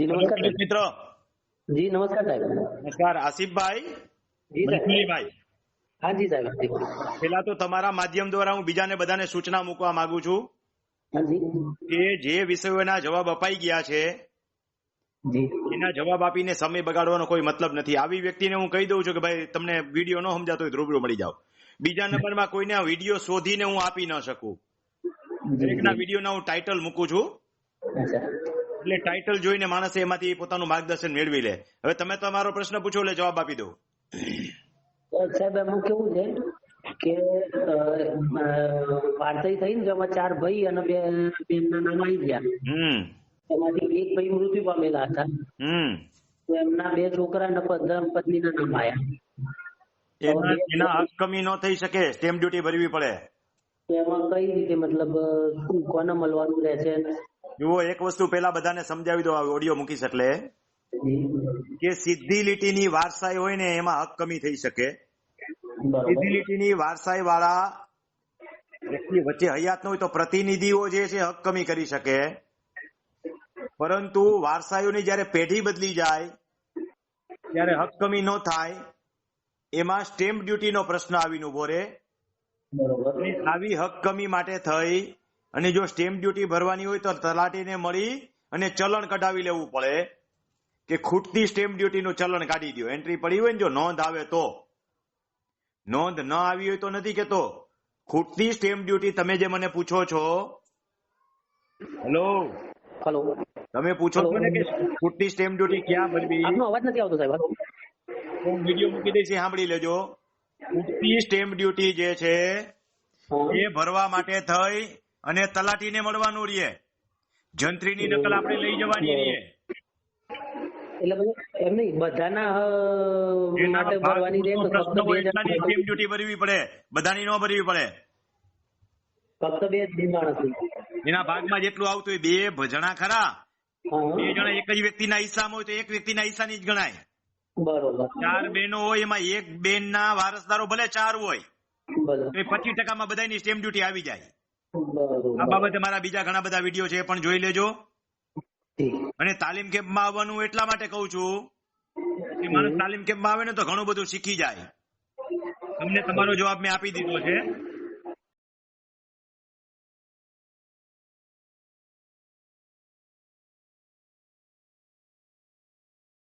જી નમસ્કાર મિત્રો. જી નમસ્કાર સાહેબ. નમસ્કાર આસિફભાઈ જી હા જી સાહેબ. પેલા તો તમારા માધ્યમ દ્વારા હું બીજાને બધાને સૂચના મૂકવા માંગુ છું કે જે વિષયોના જવાબ અપાઈ ગયા છે એના જવાબ આપીને સમય બગાડવાનો કોઈ મતલબ નથી. આવી વ્યક્તિને હું કહી દઉં છું કે ભાઈ તમને વીડિયો ન સમજાતો હોય રૂબરૂ મળી જાઓ. બીજા નંબરમાં કોઈને આ વીડિયો શોધીને હું આપી ન શકું. દરેકના વિડીયોના હું ટાઇટલ મૂકું છું. એટલે ટાઇટલ જોઈને માણસ એમાંથી પોતાનું માર્ગદર્શન મેળવી લે. હવે તમે તમારો પ્રશ્ન પૂછો એટલે જવાબ આપી દઉં. સાહેબ એમાં કેવું છે કે વાર્તા થઈ ને જેમાં ચાર ભાઈ અને બે બેનના નામ આવી ગયા. એમાંથી એક ભાઈ મૃત્યુ પામેલા હતા. હમ. તો એમના બે છોકરા અને પદ- પત્નીના નામ આવ્યા. એના હક કમી ન થઈ શકે સ્ટેમ્પ ડ્યુટી ભરવી પડે. એમાં કઈ રીતે મતલબ કોને મળવાનું રહેશે જુઓ એક વસ્તુ પેલા બધાને સમજાવી દો ઓડિયો મૂકી શકલે. કે સીધી લીટીની વારસાઈ હોય ને એમાં હક કમી થઈ શકે. સીધી લીટીની વારસાઈ વાળા વ્યક્તિ વચ્ચે હયાત ન હોય તો પ્રતિનિધિઓ જે છે હક કમી કરી શકે. પરંતુ વારસાઈઓની જયારે પેઢી બદલી જાય ત્યારે હક કમી ન થાય એમાં સ્ટેમ્પ ડ્યુટીનો પ્રશ્ન આવીને ઊભો રહે. આવી હક કમી માટે થઈ અને જો સ્ટેમ્પ ડ્યુટી ભરવાની હોય તો તલાટીને મળી અને ચલણ કઢાવી લેવું પડે. કે ખૂટતી સ્ટેમ્પ ડ્યુટીનું ચલણ કાઢી દો એન્ટ્રી પડી હોય ને જો નોંધ આવે તો. નોંધ ન આવી હોય તો નથી કેતો. ખૂટતી સ્ટેમ્પ ડ્યુટી તમે જે મને પૂછો છો. હેલો હેલો તમે પૂછો છો ને કે ખૂટતી સ્ટેમ્પ ડ્યુટી ક્યાં ભરવી? આપનો અવાજ નથી આવતો સાહેબ. હું વીડિયો મૂકી દઈશ સાંભળી લેજો. ખૂટતી સ્ટેમ્પ ડ્યુટી જે છે એ ભરવા માટે થઈ અને તલાટીને મળવાનું રહીએ જંત્રીની નકલ આપણે લઈ જવાની રહીએ એટલે બધું એમ નહીં બધાના માટે ભરવાની રહે તો ફક્ત બે પ્રશ્ન હોય ડ્યુટી ભરવી? પડે. બધાની ન ભરવી પડે. ફક્ત બે જ માણસની એના ભાગમાં જેટલું આવતું હોય બે ભજણા ખરા. બે જણા એક જ વ્યક્તિના હિસ્સામાં હોય તો એક વ્યક્તિના હિસ્સાની જ ગણાય. બરોબર. ચાર બેનો હોય એમાં એક બેન ના વારસદારો ભલે ચાર હોય તો પચીસ ટકામાં બધાની સ્ટેમ્પ ડ્યુટી આવી જાય. આ બાબતે મારા બીજા ઘણા બધા વીડિયો છે એ પણ જોઈ લેજો. અને તાલીમ કેમ્પમાં આવવાનું એટલા માટે કહું છું કે માણસ તાલીમ કેમ્પમાં આવે ને તો ઘણું બધું શીખી જાય. તમને તમારો જવાબ મેં આપી દીધો છે.